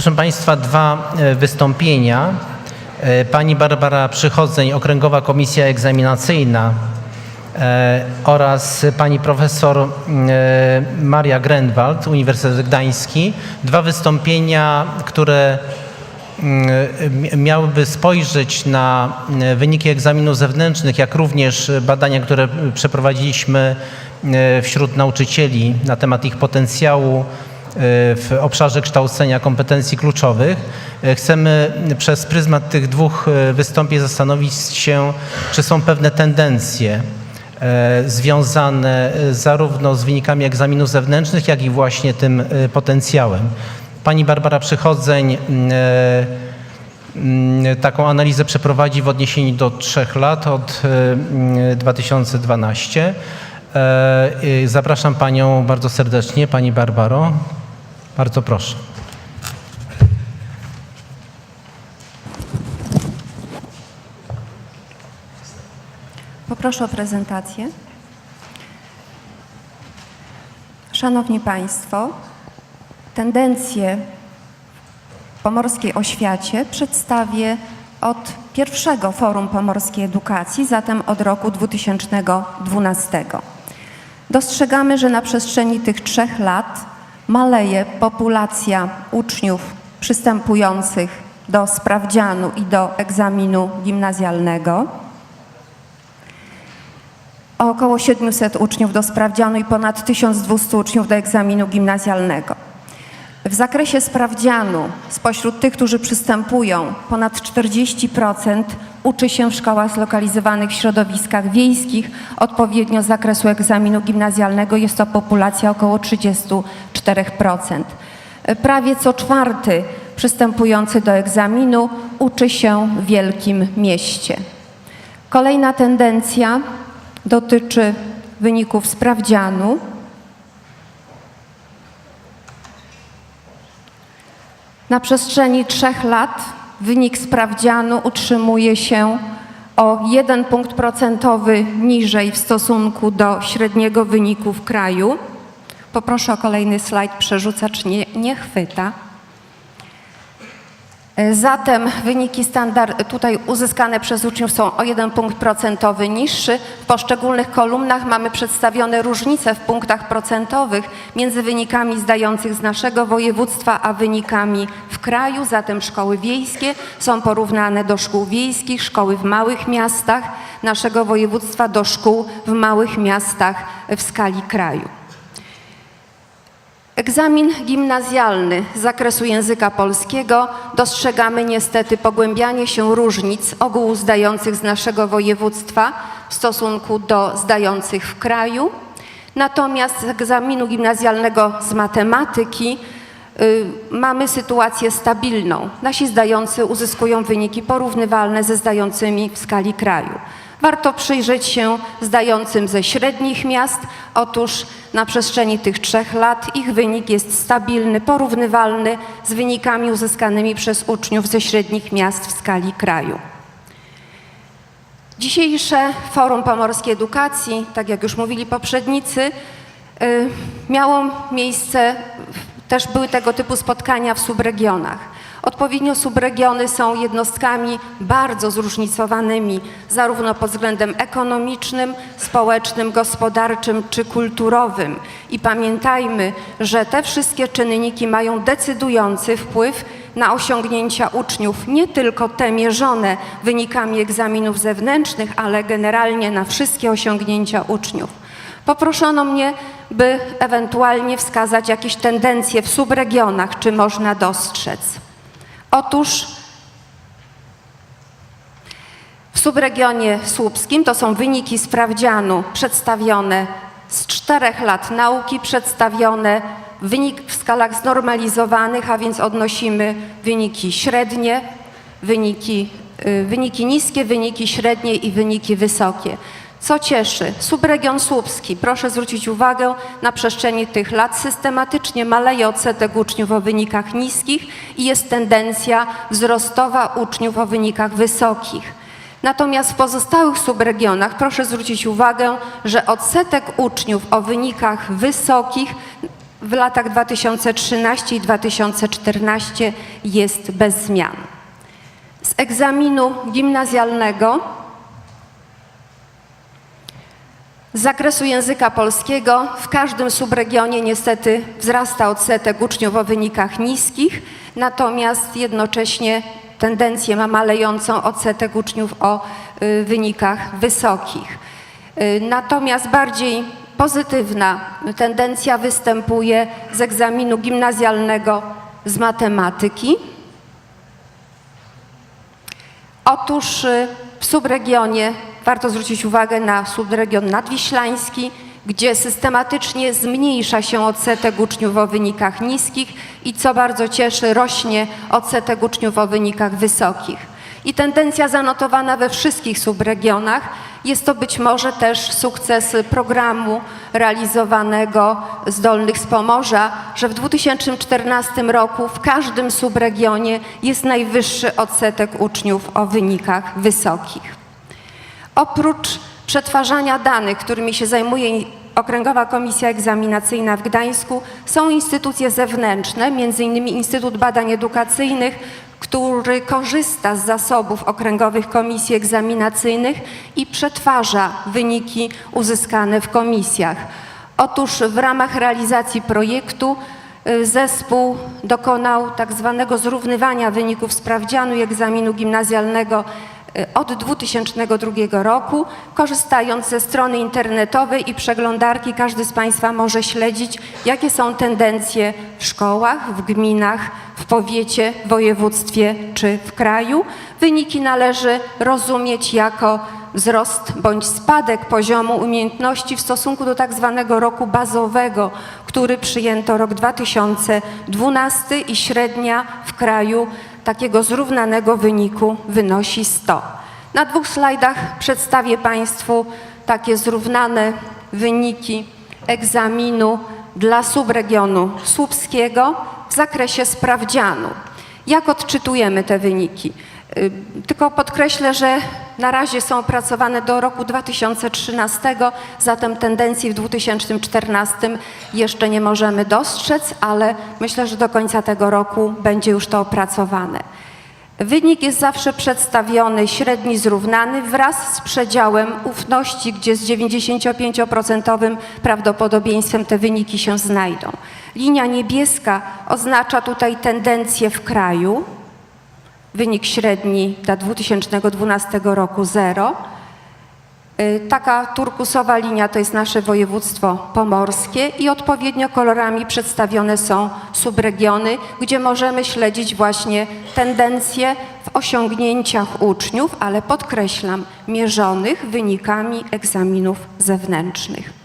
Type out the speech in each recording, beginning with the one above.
Proszę Państwa, dwa e, wystąpienia. E, Pani Barbara Przychodzeń, Okręgowa Komisja Egzaminacyjna e, oraz pani profesor Maria Grenwald, Uniwersytet Gdański. Dwa wystąpienia, które miałyby spojrzeć na wyniki egzaminów zewnętrznych, jak również badania, które przeprowadziliśmy wśród nauczycieli na temat ich potencjału w obszarze kształcenia kompetencji kluczowych. E, Chcemy przez pryzmat tych dwóch e, wystąpień zastanowić się, czy są pewne tendencje e, związane e, zarówno z wynikami egzaminów zewnętrznych, jak i właśnie tym e, potencjałem. Pani Barbara Przychodzeń e, taką analizę przeprowadzi w odniesieniu do trzech lat od e, mm, 2012. E, y, Zapraszam Panią bardzo serdecznie, Pani Barbaro. Bardzo proszę. Poproszę o prezentację. Szanowni Państwo, tendencje w pomorskiej oświacie przedstawię od pierwszego Forum Pomorskiej Edukacji, zatem od roku 2012. Dostrzegamy, że na przestrzeni tych trzech lat maleje populacja uczniów przystępujących do sprawdzianu i do egzaminu gimnazjalnego o około 700 uczniów do sprawdzianu i ponad 1200 uczniów do egzaminu gimnazjalnego. W zakresie sprawdzianu spośród tych, którzy przystępują, ponad 40% uczy się w szkołach zlokalizowanych w środowiskach wiejskich. Odpowiednio z zakresu egzaminu gimnazjalnego jest to populacja około 34%. Prawie co czwarty przystępujący do egzaminu uczy się w wielkim mieście. Kolejna tendencja dotyczy wyników sprawdzianu. Na przestrzeni trzech lat wynik sprawdzianu utrzymuje się o jeden punkt procentowy niżej w stosunku do średniego wyniku w kraju. Poproszę o kolejny slajd, przerzucacz nie, nie chwyta. Zatem wyniki standard tutaj uzyskane przez uczniów są o jeden punkt procentowy niższy. W poszczególnych kolumnach mamy przedstawione różnice w punktach procentowych między wynikami zdających z naszego województwa a wynikami w kraju. Zatem szkoły wiejskie są porównane do szkół wiejskich, szkoły w małych miastach naszego województwa do szkół w małych miastach w skali kraju. Egzamin gimnazjalny z zakresu języka polskiego dostrzegamy niestety pogłębianie się różnic ogółu zdających z naszego województwa w stosunku do zdających w kraju. Natomiast z egzaminu gimnazjalnego z matematyki y, mamy sytuację stabilną. Nasi zdający uzyskują wyniki porównywalne ze zdającymi w skali kraju. Warto przyjrzeć się zdającym ze średnich miast. Otóż na przestrzeni tych trzech lat ich wynik jest stabilny, porównywalny z wynikami uzyskanymi przez uczniów ze średnich miast w skali kraju. Dzisiejsze Forum Pomorskiej Edukacji, tak jak już mówili poprzednicy, y, miało miejsce, też były tego typu spotkania w subregionach. Odpowiednio subregiony są jednostkami bardzo zróżnicowanymi, zarówno pod względem ekonomicznym, społecznym, gospodarczym czy kulturowym. I pamiętajmy, że te wszystkie czynniki mają decydujący wpływ na osiągnięcia uczniów, nie tylko te mierzone wynikami egzaminów zewnętrznych, ale generalnie na wszystkie osiągnięcia uczniów. Poproszono mnie, by ewentualnie wskazać jakieś tendencje w subregionach, czy można dostrzec. Otóż w subregionie słupskim to są wyniki sprawdzianu przedstawione z czterech lat nauki, przedstawione wynik w skalach znormalizowanych, a więc odnosimy wyniki średnie, wyniki, y, wyniki niskie, wyniki średnie i wyniki wysokie. Co cieszy, subregion słupski, proszę zwrócić uwagę, na przestrzeni tych lat systematycznie maleje odsetek uczniów o wynikach niskich i jest tendencja wzrostowa uczniów o wynikach wysokich. Natomiast w pozostałych subregionach proszę zwrócić uwagę, że odsetek uczniów o wynikach wysokich w latach 2013 i 2014 jest bez zmian. Z egzaminu gimnazjalnego z zakresu języka polskiego w każdym subregionie niestety wzrasta odsetek uczniów o wynikach niskich, natomiast jednocześnie tendencję ma malejącą odsetek uczniów o y, wynikach wysokich. Y, Natomiast bardziej pozytywna tendencja występuje z egzaminu gimnazjalnego z matematyki. Otóż y, w subregionie warto zwrócić uwagę na subregion nadwiślański, gdzie systematycznie zmniejsza się odsetek uczniów o wynikach niskich i co bardzo cieszy, rośnie odsetek uczniów o wynikach wysokich. I tendencja zanotowana we wszystkich subregionach jest to być może też sukces programu realizowanego z Pomorza, że w 2014 roku w każdym subregionie jest najwyższy odsetek uczniów o wynikach wysokich. Oprócz przetwarzania danych, którymi się zajmuje Okręgowa Komisja Egzaminacyjna w Gdańsku, są instytucje zewnętrzne, m.in. Instytut Badań Edukacyjnych, który korzysta z zasobów okręgowych komisji egzaminacyjnych i przetwarza wyniki uzyskane w komisjach. Otóż w ramach realizacji projektu y, zespół dokonał tak zwanego zrównywania wyników sprawdzianu i egzaminu gimnazjalnego od 2002 roku. Korzystając ze strony internetowej i przeglądarki, każdy z Państwa może śledzić, jakie są tendencje w szkołach, w gminach, w powiecie, w województwie czy w kraju. Wyniki należy rozumieć jako wzrost bądź spadek poziomu umiejętności w stosunku do tak zwanego roku bazowego, który przyjęto rok 2012 i średnia w kraju takiego zrównanego wyniku wynosi 100. Na dwóch slajdach przedstawię Państwu takie zrównane wyniki egzaminu dla subregionu słupskiego w zakresie sprawdzianu. Jak odczytujemy te wyniki? Y, Tylko podkreślę, że na razie są opracowane do roku 2013, zatem tendencji w 2014 jeszcze nie możemy dostrzec, ale myślę, że do końca tego roku będzie już to opracowane. Wynik jest zawsze przedstawiony średni zrównany wraz z przedziałem ufności, gdzie z 95% prawdopodobieństwem te wyniki się znajdą. Linia niebieska oznacza tutaj tendencję w kraju, wynik średni dla 2012 roku 0. Y, Taka turkusowa linia to jest nasze województwo pomorskie i odpowiednio kolorami przedstawione są subregiony, gdzie możemy śledzić właśnie tendencje w osiągnięciach uczniów, ale podkreślam, mierzonych wynikami egzaminów zewnętrznych.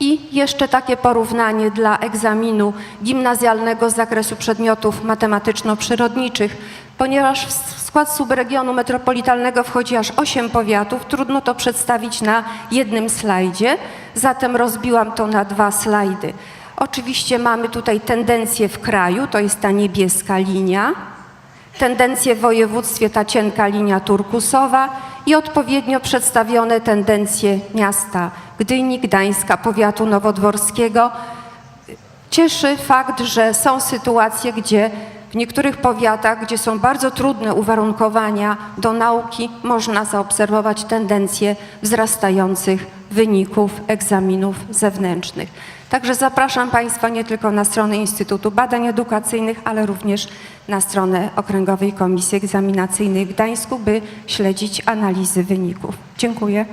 I jeszcze takie porównanie dla egzaminu gimnazjalnego z zakresu przedmiotów matematyczno-przyrodniczych. Ponieważ w skład subregionu metropolitalnego wchodzi aż 8 powiatów, trudno to przedstawić na jednym slajdzie, zatem rozbiłam to na dwa slajdy. Oczywiście mamy tutaj tendencję w kraju, to jest ta niebieska linia, tendencje w województwie ta cienka linia turkusowa i odpowiednio przedstawione tendencje miasta Gdyni, Gdańska, powiatu nowodworskiego. Cieszy fakt, że są sytuacje, gdzie w niektórych powiatach, gdzie są bardzo trudne uwarunkowania do nauki, można zaobserwować tendencje wzrastających wyników egzaminów zewnętrznych. Także zapraszam Państwa nie tylko na stronę Instytutu Badań Edukacyjnych, ale również na stronę Okręgowej Komisji Egzaminacyjnej w Gdańsku, by śledzić analizy wyników. Dziękuję.